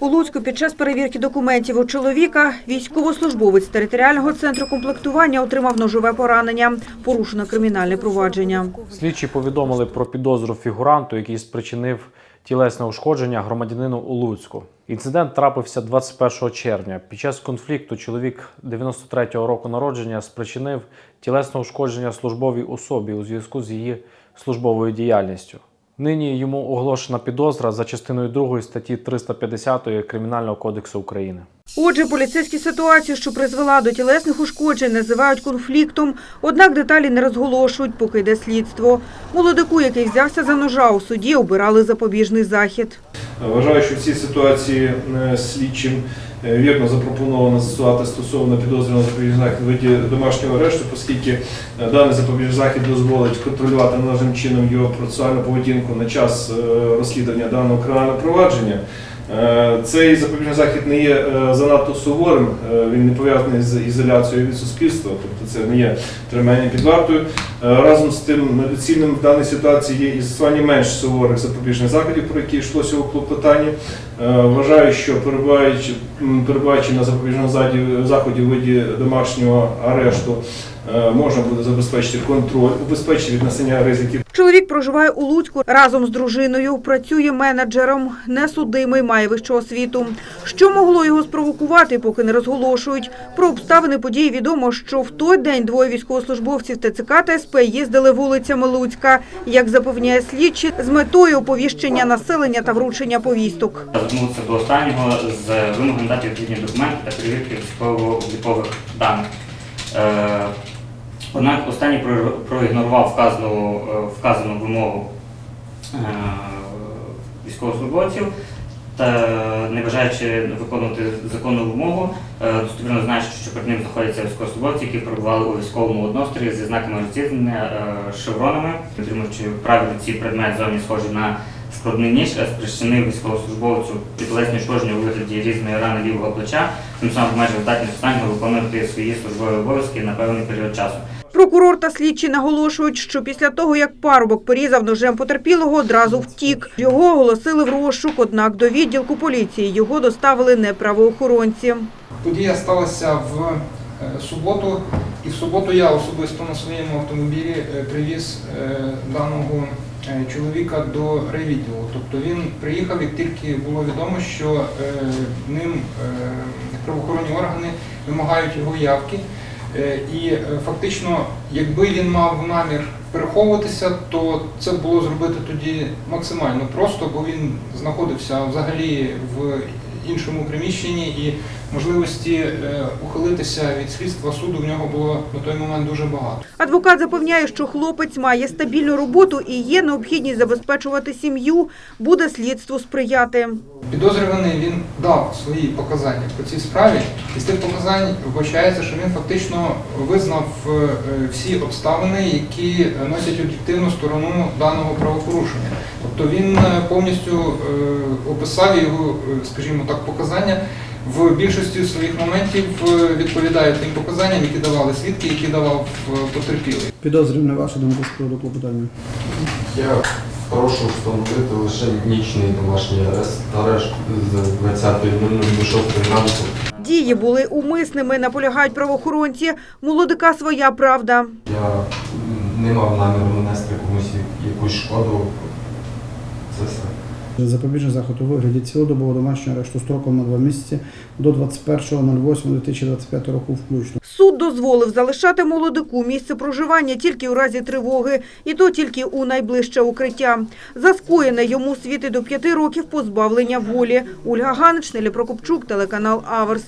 У Луцьку під час перевірки документів у чоловіка військовослужбовець територіального центру комплектування отримав ножове поранення. Порушено кримінальне провадження. Слідчі повідомили про підозру фігуранту, який спричинив тілесне ушкодження громадянину у Луцьку. Інцидент трапився 21 червня. Під час конфлікту чоловік 93-го року народження спричинив тілесне ушкодження службовій особі у зв'язку з її службовою діяльністю. Нині йому оголошена підозра за частиною 2 статті 350 Кримінального кодексу України. Отже, поліцейські ситуацію, що призвела до тілесних ушкоджень, називають конфліктом. Однак деталі не розголошують, поки йде слідство. Молодику, який взявся за ножа у суді, обирали запобіжний захід. Вважаю, що в цій ситуації е, слідчим вірно запропоновано застосувати стосовно підозрюваного запобіжний захід виді домашнього арешту, оскільки е, даний запобіжний захід дозволить контролювати належним чином його процесуальну поведінку на час е, розслідування даного кримінального провадження. Е, Цей запобіжний захід не є е, занадто суворим, е, він не пов'язаний з ізоляцією від суспільства, тобто це не є тримання під вартою. Разом з тим недоцільним в даній ситуації є і застосування менш суворих запобіжних заходів, про які йшлося у клопотанні. Вважаю, що перебуваючи, перебуваючи на запобіжному заході у виді домашнього арешту, можна буде забезпечити контроль, убезпечити від насення ризиків Чоловік проживає у Луцьку разом з дружиною, працює менеджером, несудимий, має вищу освіту. Що могло його спровокувати, поки не розголошують. Про обставини події відомо, що в той день двоє військовослужбовців ТЦК та СП їздили вулицями Луцька, як запевняє слідчі, з метою оповіщення населення та вручення повісток. Звернувся до останнього з вимогами дати відповідні документи та перевірки військово-облікових даних. Е, Однак останній про- проігнорував вказану, е, вказану вимогу е, військовослужбовців та не бажаючи виконувати законну вимогу, е, достовірно знаючи, що перед ним знаходяться військовослужбовці, які перебували у військовому однострої зі знаками роззізнення, е, шевронами, отримуючи правильно ці предмет зовні схожі на складний ніж, е, спричинив військовослужбовцю підлесні ушкодження у вигляді різної рани лівого плеча, тим самим майже здатність останнього виконувати свої службові обов'язки на певний період часу. Прокурор та слідчі наголошують, що після того, як парубок порізав ножем потерпілого, одразу втік. Його оголосили в розшук, однак до відділку поліції його доставили не правоохоронці. Подія сталася в е, суботу, і в суботу я особисто на своєму автомобілі е, привіз е, даного чоловіка до райвідділу. Тобто він приїхав, як тільки було відомо, що ним правоохоронні органи вимагають його явки. Е, І е, фактично, якби він мав намір переховуватися, то це було зробити тоді максимально просто, бо він знаходився взагалі в іншому приміщенні і можливості е, ухилитися від слідства суду в нього було на той момент дуже багато. Адвокат запевняє, що хлопець має стабільну роботу і є необхідність забезпечувати сім'ю, буде слідству сприяти. Підозрюваний він дав свої показання по цій справі, і з тих показань вбачається, що він фактично визнав е, всі обставини, які носять об'єктивну сторону даного правопорушення. Тобто він е, повністю е, описав його, е, скажімо так, показання. В більшості своїх моментів е, відповідає тим показанням, які давали свідки, які давав е, потерпілий. Підозрюваний ваша думка з приводу клопотання. Я прошу встановити лише нічний домашній арест, арешт з 20.00 до 6 ранку. Дії були умисними, наполягають правоохоронці. Молодика своя правда. Я не мав наміру нанести комусь якусь шкоду. Це все. Запобіжний заход у вигляді цілодобового домашнього арешту строком на два місяці до 21.08.2025 року включно. Суд дозволив залишати молодику місце проживання тільки у разі тривоги, і то тільки у найближче укриття. За скоєне йому світи до п'яти років позбавлення волі. Ольга Ганич, Нелі Прокопчук, телеканал Аверс.